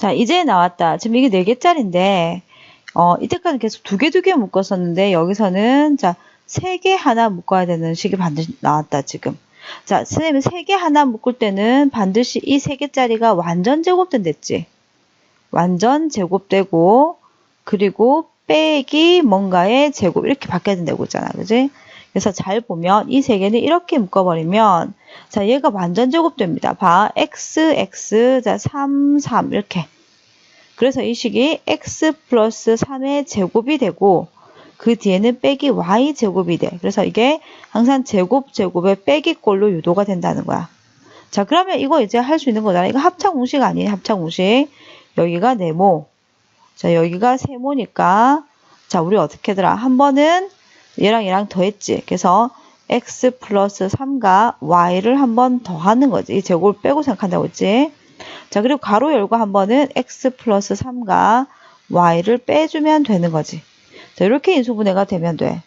자, 이제 나왔다. 지금 이게 4개짜리인데, 어, 이때까지 계속 두 개 두 개 묶었었는데, 여기서는, 자, 세 개 하나 묶어야 되는 식이 반드시 나왔다, 지금. 자, 선생님이 세 개 하나 묶을 때는 반드시 이 세 개짜리가 완전 제곱된 됐지. 완전 제곱되고, 그리고 빼기 뭔가의 제곱, 이렇게 바뀌어야 된다고 했잖아. 그지? 그래서 잘 보면 이 세 개는 이렇게 묶어버리면, 자, 얘가 완전 제곱됩니다. 봐. x, x, 자, 3, 3, 이렇게. 그래서 이 식이 x 플러스 3의 제곱이 되고, 그 뒤에는 빼기 y 제곱이 돼. 그래서 이게 항상 제곱 제곱의 빼기 꼴로 유도가 된다는 거야. 자 그러면 이거 이제 할 수 있는 거잖아. 이거 합창 공식 아니에요. 합창 공식. 여기가 네모. 자 여기가 세모니까 자 우리 어떻게 하더라. 한 번은 얘랑 얘랑 더했지. 그래서 x 플러스 3과 y를 한 번 더하는 거지. 이 제곱을 빼고 생각한다고 했지. 자 그리고 가로 열고 한 번은 x 플러스 3과 y를 빼주면 되는 거지. 자, 이렇게 인수분해가 되면 돼.